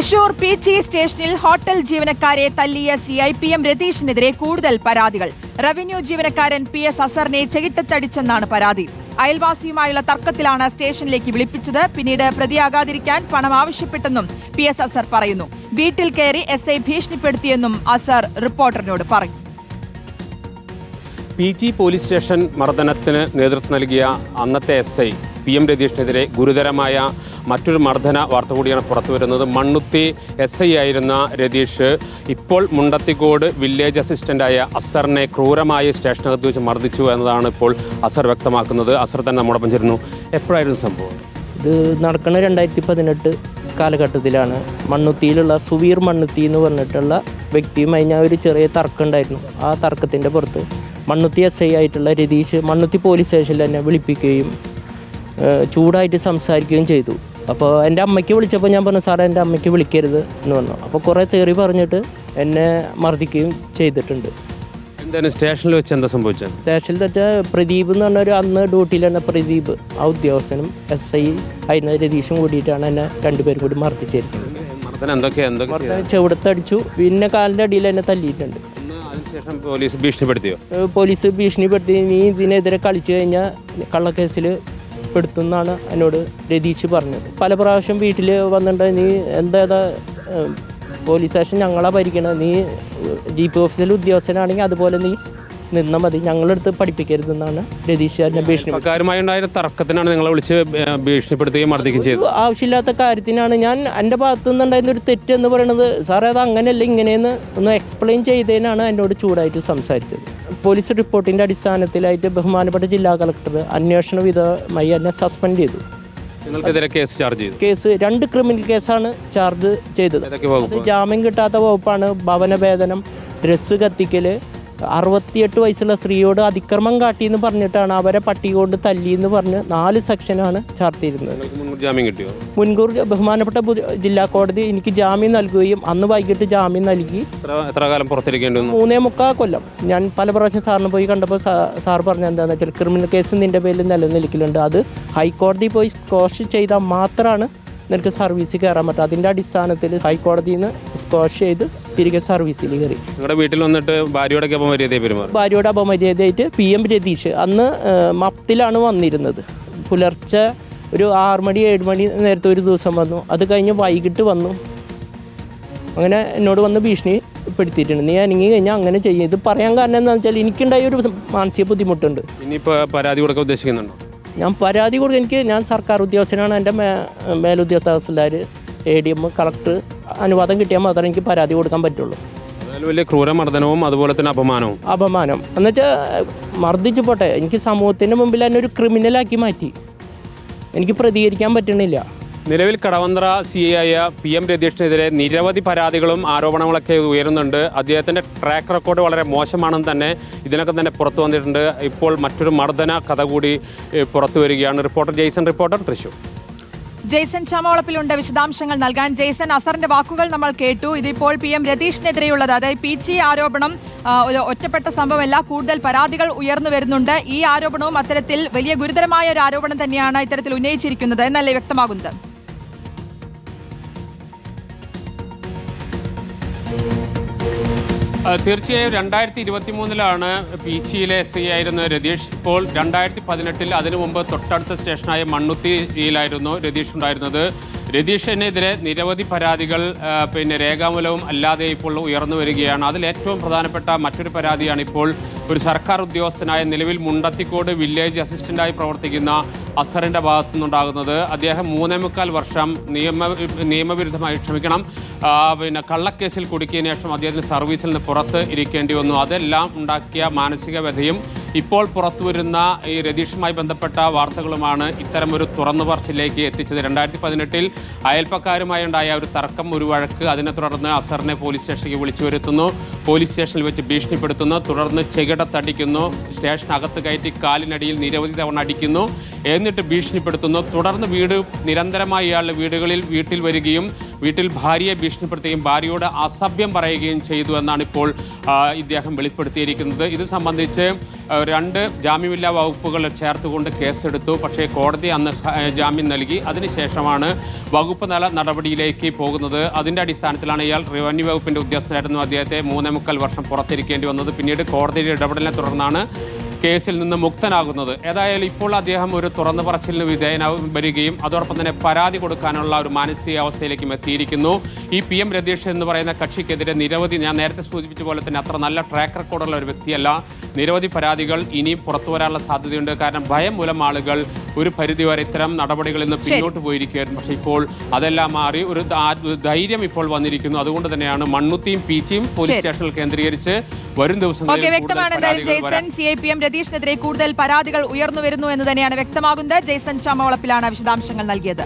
Thrissur P G സ്റ്റേഷനിൽ hotel ജീവനക്കാരെ തല്ലിയ സി ഐ പി എം രതീഷിനെതിരെ കൂടുതൽ പരാതികൾ. റവന്യൂ ജീവനക്കാരൻ പി എസ് അസറിനെ ചെകിട്ടത്തടിച്ചെന്നാണ് പരാതി. അയൽവാസിയുമായുള്ള തർക്കത്തിലാണ് സ്റ്റേഷനിലേക്ക് വിളിപ്പിച്ചത്. പിന്നീട് പ്രതിയാകാതിരിക്കാൻ പണം ആവശ്യപ്പെട്ടെന്നും പി എസ് അസർ പറയുന്നു. വീട്ടിൽ കയറി എസ് ഐ ഭീഷണിപ്പെടുത്തിയെന്നും അസർ റിപ്പോർട്ടറിനോട് പറഞ്ഞു പി ജി പോലീസ് സ്റ്റേഷൻ മർദ്ദനത്തിന് നേതൃത്വം നൽകിയ അന്നത്തെ എസ് ഐ പി എം രതീഷിനെതിരെ ഗുരുതരമായ മറ്റൊരു മർദ്ദന വാർത്ത കൂടിയാണ് പുറത്തു വരുന്നത്. മണ്ണുത്തി എസ് ഐ ആയിരുന്ന രതീഷ് ഇപ്പോൾ മുണ്ടത്തിക്കോട് വില്ലേജ് അസിസ്റ്റന്റായ അസറിനെ ക്രൂരമായി സ്റ്റേഷനകത്ത് വെച്ച് മർദ്ദിച്ചു എന്നതാണ് ഇപ്പോൾ അസർ വ്യക്തമാക്കുന്നത്. അസർ തന്നെ നമ്മോടൊപ്പം ചേരുന്നു. എപ്പോഴായിരുന്നു സംഭവം? ഇത് നടക്കുന്ന രണ്ടായിരത്തി പതിനെട്ട് കാലഘട്ടത്തിലാണ് മണ്ണുത്തിയിലുള്ള സുവീർ മണ്ണുത്തി എന്ന് പറഞ്ഞിട്ടുള്ള വ്യക്തിയുമായി ഞാൻ ഒരു ചെറിയ തർക്കം ഉണ്ടായിരുന്നു. ആ തർക്കത്തിന്റെ പുറത്ത് മണ്ണുത്തി എസ് ഐ ആയിട്ടുള്ള രതീഷ് മണ്ണുത്തി പോലീസ് സ്റ്റേഷനിൽ എന്നെ വിളിപ്പിക്കുകയും ചൂടായിട്ട് സംസാരിക്കുകയും ചെയ്തു. അപ്പോൾ എന്റെ അമ്മയ്ക്ക് വിളിച്ചപ്പോൾ ഞാൻ പറഞ്ഞു സാറേ എന്റെ അമ്മയ്ക്ക് വിളിക്കരുത് എന്ന് പറഞ്ഞു. അപ്പോൾ കുറേ തേറി പറഞ്ഞിട്ട് എന്നെ മർദ്ദിക്കുകയും ചെയ്തിട്ടുണ്ട്. എന്താണ് സ്റ്റേഷനിൽ വെച്ച് എന്താ സംഭവിച്ചത്? സ്റ്റേഷനിൽ വെച്ചാൽ പ്രദീപ് എന്ന് പറഞ്ഞ ഒരു അന്ന് ഡ്യൂട്ടിയിൽ തന്നെ പ്രദീപ് ആ ഉദ്യോഗസ്ഥനും എസ് ഐ ആയിരുന്ന രതീഷും കൂടിയിട്ടാണ് എന്നെ രണ്ടുപേരും കൂടി മർദ്ദിച്ചിരിക്കുന്നത്. ചെവിടുത്തടിച്ചു പിന്നെ കാലിന്റെ അടിയിൽ എന്നെ തല്ലിയിട്ടുണ്ട്. പോലീസ് ഭീഷണിപ്പെടുത്തിയോ? പോലീസ് ഭീഷണിപ്പെടുത്തി. നീ ഇതിനെതിരെ കളിച്ചു കഴിഞ്ഞാൽ കള്ളക്കേസിൽ പെടുത്തുന്നാണ് എന്നോട് രതീഷ് പറഞ്ഞത്. പല പ്രാവശ്യം വീട്ടിൽ വന്നിട്ട് നീ എന്താ പോലീസ് സ്റ്റേഷൻ ഞങ്ങളാ ഭരിക്കണത്. നീ ജി പി ഓഫീസിൽ ഉദ്യോഗസ്ഥനാണെങ്കിൽ അതുപോലെ നീ നിന്നാൽ മതി. ഞങ്ങളെടുത്ത് പഠിപ്പിക്കരുതെന്നാണ് രതീഷ് എന്നെ ഭീഷണി തർക്കത്തിനാണ് നിങ്ങളെ വിളിച്ച് ഭീഷണിപ്പെടുത്തുകയും മർദ്ദിക്കുകയും ചെയ്തു ആവശ്യമില്ലാത്ത കാര്യത്തിനാണ് ഞാൻ എന്റെ ഭാഗത്തു നിന്നുണ്ടായിരുന്ന ഒരു തെറ്റ് എന്ന് പറയുന്നത് സാറേ അത് അങ്ങനെയല്ല ഇങ്ങനെയെന്ന് ഒന്ന് എക്സ്പ്ലെയിൻ ചെയ്തതിനാണ് എന്നോട് ചൂടായിട്ട് സംസാരിച്ചത്. പോലീസ് റിപ്പോർട്ടിന്റെ അടിസ്ഥാനത്തിലായിട്ട് ബഹുമാനപ്പെട്ട ജില്ലാ കളക്ടർ അന്വേഷണ വിധമായി എന്നെ സസ്പെൻഡ് ചെയ്തു. നിങ്ങൾക്കെതിരെ കേസ് ചാർജ് ചെയ്തു. കേസ് രണ്ട് ക്രിമിനൽ കേസാണ് ചാർജ് ചെയ്തത്. ജാമ്യം കിട്ടാത്ത വകുപ്പാണ് ഭവനഭേദനം ഡ്രസ്സ് കത്തിക്കൽ അറുപത്തിയെട്ട് വയസ്സുള്ള സ്ത്രീയോട് അതിക്രമം കാട്ടി എന്ന് പറഞ്ഞിട്ടാണ് അവരെ പട്ടി കൊണ്ട് തല്ലി എന്ന് പറഞ്ഞ് നാല് സെക്ഷനാണ് ചാർട്ട് ചെയ്തിരുന്നത് ജാമ്യം കിട്ടിയോ? മുൻകൂർ ബഹുമാനപ്പെട്ട ജില്ലാ കോടതി എനിക്ക് ജാമ്യം നൽകുകയും അന്ന് വൈകിട്ട് ജാമ്യം നൽകി. എത്ര കാലം പുറത്തിരിക്കേണ്ടി മൂന്നേ മുക്കാൽ കൊല്ലം. ഞാൻ പല പ്രാവശ്യം സാറിന് പോയി കണ്ടപ്പോൾ സാർ പറഞ്ഞ എന്താണെന്ന് വെച്ചാൽ ക്രിമിനൽ കേസ് നിന്റെ പേരിൽ നിലനിൽക്കലുണ്ട്. അത് ഹൈക്കോടതി പോയി സ്കോഷ് ചെയ്താൽ മാത്രമാണ് നിനക്ക് സർവീസിൽ കയറാൻ പറ്റും. അതിന്റെ അടിസ്ഥാനത്തിൽ ഹൈക്കോടതിയിൽ നിന്ന് ചെയ്ത് തിരികെ സർവീസിൽ കയറി. നിങ്ങളുടെ വീട്ടിൽ വന്നിട്ട് ഭാര്യയോടൊക്കെ അപ്പം മര്യാദയെ പെരുമാറി? ഭാര്യയുടെ അപമര്യാദയായിട്ട് പി എം രതീഷ് അന്ന് മപ്തിലാണ് വന്നിരുന്നത്. പുലർച്ചെ ഒരു ആറ് മണി ഏഴ് മണി നേരത്തെ ഒരു ദിവസം വന്നു. അത് കഴിഞ്ഞ് വൈകിട്ട് വന്നു. അങ്ങനെ എന്നോട് വന്ന് ഭീഷണി പെടുത്തിയിട്ടുണ്ട്. നീ അനങ്ങി കഴിഞ്ഞാൽ അങ്ങനെ ചെയ്യും. ഇത് പറയാൻ കാരണം എന്താണെന്ന് വെച്ചാൽ എനിക്കുണ്ടായ ഒരു മാനസിക ബുദ്ധിമുട്ടുണ്ട്. ഇനിയിപ്പോൾ പരാതി കൊടുക്കാൻ ഉദ്ദേശിക്കുന്നുണ്ടോ? ഞാൻ പരാതി കൊടുക്കുക എനിക്ക് ഞാൻ സർക്കാർ ഉദ്യോഗസ്ഥനാണ്. എന്റെ മേ മേലുദ്യോഗസ്ഥാസിലാർ എ ഡി എം കളക്ടർ അനുവാദം കിട്ടിയാൽ മാത്രമേ എനിക്ക് പരാതി കൊടുക്കാൻ പറ്റുള്ളൂ. വലിയ ക്രൂരമർദ്ദനവും അതുപോലെ തന്നെ അപമാനവും. അപമാനം. എന്നുവെച്ചാൽ മർദ്ദിച്ചു പോട്ടെ. എനിക്ക് സമൂഹത്തിന്റെ മുമ്പിൽ എന്നെ ഒരു ക്രിമിനലാക്കി മാറ്റി. എനിക്ക് പ്രതികരിക്കാൻ പറ്റണില്ല. നിലവിൽ കടവന്ത്ര സി ആയ പി എം രതീഷിനെതിരെ നിരവധി പരാതികളും ആരോപണങ്ങളൊക്കെ ഉയരുന്നുണ്ട്. അദ്ദേഹത്തിന്റെ ട്രാക്ക് റെക്കോർഡ് വളരെ മോശമാണെന്ന് തന്നെ ഇതിനൊക്കെ തന്നെ പുറത്തു വന്നിട്ടുണ്ട്. ഇപ്പോൾ മറ്റൊരു മർദ്ദന കഥ കൂടി പുറത്തു വരികയാണ്. Reporter Jaison reporter Thrissur. Jason ചാമവളപ്പിലുണ്ട് വിശദാംശങ്ങൾ നൽകാൻ. ജെയ്സൺ അസറിന്റെ വാക്കുകൾ നമ്മൾ കേട്ടു. ഇതിപ്പോൾ പി എം രതീഷിനെതിരെയുള്ളത്. അതായത് പി ജി ആരോപണം ഒറ്റപ്പെട്ട സംഭവമല്ല കൂടുതൽ പരാതികൾ ഉയർന്നു വരുന്നുണ്ട്. ഈ ആരോപണവും അത്തരത്തിൽ വലിയ ഗുരുതരമായ ഒരു ആരോപണം തന്നെയാണ് ഇത്തരത്തിൽ ഉന്നയിച്ചിരിക്കുന്നത് എന്നല്ലേ വ്യക്തമാകുന്നത്? തീർച്ചയായും രണ്ടായിരത്തി ഇരുപത്തി മൂന്നിലാണ് പീച്ചിയിലെ എസ് ഐ ആയിരുന്ന രതീഷ്. ഇപ്പോൾ രണ്ടായിരത്തി പതിനെട്ടിൽ അതിനു മുമ്പ് തൊട്ടടുത്ത സ്റ്റേഷനായ മണ്ണുത്തിയിലായിരുന്നു രതീഷ് ഉണ്ടായിരുന്നത്. രതീഷിനെതിരെ നിരവധി പരാതികൾ പിന്നെ രേഖാമൂലവും അല്ലാതെ ഇപ്പോൾ ഉയർന്നു വരികയാണ്. അതിൽ ഏറ്റവും പ്രധാനപ്പെട്ട മറ്റൊരു പരാതിയാണ് ഇപ്പോൾ ഒരു സർക്കാർ ഉദ്യോഗസ്ഥനായ നിലവിൽ മുണ്ടത്തിക്കോട് വില്ലേജ് അസിസ്റ്റന്റായി പ്രവർത്തിക്കുന്ന അസറിന്റെ ഭാഗത്തു നിന്നുണ്ടാകുന്നത്. അദ്ദേഹം മൂന്നേ മുക്കാൽ വർഷം നിയമ നിയമവിരുദ്ധമായി ക്ഷമിക്കണം. പിന്നെ കള്ളക്കേസിൽ കുടുക്കിയതിനു ശേഷം അദ്ദേഹത്തിന് സർവീസിൽ നിന്ന് പുറത്ത് ഇരിക്കേണ്ടി വന്നു. അതെല്ലാം ഉണ്ടാക്കിയ മാനസിക വ്യഥയും ഇപ്പോൾ പുറത്തു വരുന്ന ഈ രതീഷുമായി ബന്ധപ്പെട്ട വാർത്തകളുമാണ് ഇത്തരമൊരു തുറന്നു പറച്ചിലേക്ക് എത്തിച്ചത്. രണ്ടായിരത്തി പതിനെട്ടിൽ അയൽപ്പക്കാരുമായി ഉണ്ടായ ഒരു തർക്കം ഒരു വഴക്ക്. അതിനെ തുടർന്ന് അസറിനെ പോലീസ് സ്റ്റേഷനിലേക്ക് വിളിച്ചു വരുത്തുന്നു പോലീസ് സ്റ്റേഷനിൽ വെച്ച് ഭീഷണിപ്പെടുത്തുന്നു. തുടർന്ന് ചെകിടത്തടിക്കുന്നു സ്റ്റേഷനകത്ത് കയറ്റി കാലിനടിയിൽ നിരവധി തവണ അടിക്കുന്നു. എന്നിട്ട് ഭീഷണിപ്പെടുത്തുന്നു. തുടർന്ന് വീട് നിരന്തരമായി ഇയാളുടെ വീടുകളിൽ വീട്ടിൽ വരികയും വീട്ടിൽ ഭാര്യയെ ഭീഷണിപ്പെടുത്തുകയും ഭാര്യയോട് അസഭ്യം പറയുകയും ചെയ്തു എന്നാണ് ഇപ്പോൾ ഇദ്ദേഹം വെളിപ്പെടുത്തിയിരിക്കുന്നത്. ഇത് സംബന്ധിച്ച് രണ്ട് ജാമ്യമില്ലാ വകുപ്പുകൾ ചേർത്തുകൊണ്ട് കേസെടുത്തു. പക്ഷേ കോടതി അന്ന് ജാമ്യം നൽകി. അതിനുശേഷമാണ് വകുപ്പ് തല നടപടിയിലേക്ക് പോകുന്നത്. അതിന്റെ അടിസ്ഥാനത്തിലാണ് ഇയാൾ റവന്യൂ വകുപ്പിന്റെ ഉദ്യോഗസ്ഥനായിരുന്നു. അദ്ദേഹത്തെ മൂന്നേ മുക്കാൽ വർഷം പുറത്തിരിക്കേണ്ടി വന്നത്. പിന്നീട് കോടതിയുടെ ഇടപെടലിനെ തുടർന്നാണ് കേസിൽ നിന്ന് മുക്തനാകുന്നത്. ഏതായാലും ഇപ്പോൾ അദ്ദേഹം ഒരു തുറന്നു പറച്ചിലിന് വിധേയനാവും വരികയും അതോടൊപ്പം തന്നെ പരാതി കൊടുക്കാനുള്ള ഒരു മാനസികാവസ്ഥയിലേക്കും എത്തിയിരിക്കുന്നു. ഈ പി എം രതീഷ് എന്ന് പറയുന്ന കക്ഷിക്കെതിരെ നിരവധി ഞാൻ നേരത്തെ സൂചിപ്പിച്ച പോലെ തന്നെ അത്ര നല്ല ട്രാക്ക് റെക്കോർഡുള്ള ഒരു വ്യക്തിയല്ല. നിരവധി പരാതികൾ ഇനിയും പുറത്തു വരാനുള്ള സാധ്യതയുണ്ട്. കാരണം ഭയം മൂലം ആളുകൾ ഒരു പരിധിവരെ ഇത്തരം നടപടികളിൽ നിന്ന് പിന്നോട്ട് പോയിരിക്കുകയായിരുന്നു. പക്ഷേ ഇപ്പോൾ അതെല്ലാം മാറി ഒരു ധൈര്യം ഇപ്പോൾ വന്നിരിക്കുന്നു. അതുകൊണ്ട് തന്നെയാണ് മണ്ണുത്തിയും പീച്ചിയും പോലീസ്. സ്റ്റേഷനിൽ കേന്ദ്രീകരിച്ച് വരും ദിവസങ്ങളിൽ രതീഷിനെതിരെ കൂടുതൽ പരാതികൾ ഉയർന്നു വരുന്നു എന്ന് തന്നെയാണ് വ്യക്തമാകുന്നത്. ജെയ്സൺ ചാമവളപ്പിലാണ് വിശദാംശങ്ങൾ നൽകിയത്.